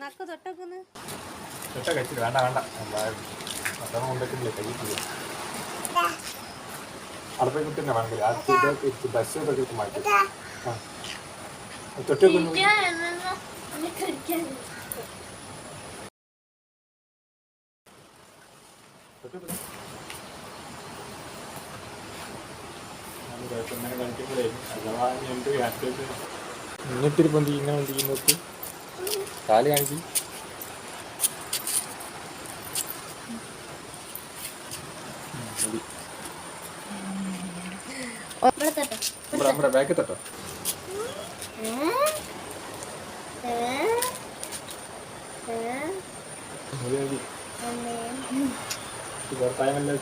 നക്ക് തൊട്ടൊക്കൊന്ന്. സെറ്റാ കഴിച്ചിട്ട് വേണ്ട വേണ്ട. അതാണ് കൊണ്ടിട്ടില്ലേ കഴിക്കില്ല അടുത്ത കുട്ടിനെ വേണമെങ്കിൽ ആദ്യത്തെ ബസ് ഇതൊക്കെ മാറ്റി. ആ. തൊട്ടൊക്കെ എന്നിട്ടിരിപ്പം എന്ത് ഇങ്ങനെ എന്ത് ചെയ്യുന്നത് കാൽ കാണിച്ച് ഇവിടെ തൊട്ടോ നമ്മുടെ നമ്മുടെ ബാക്കിൽ തട്ടോ. മതി മതി. ഇത് ഭർത്താവിനല്ലേ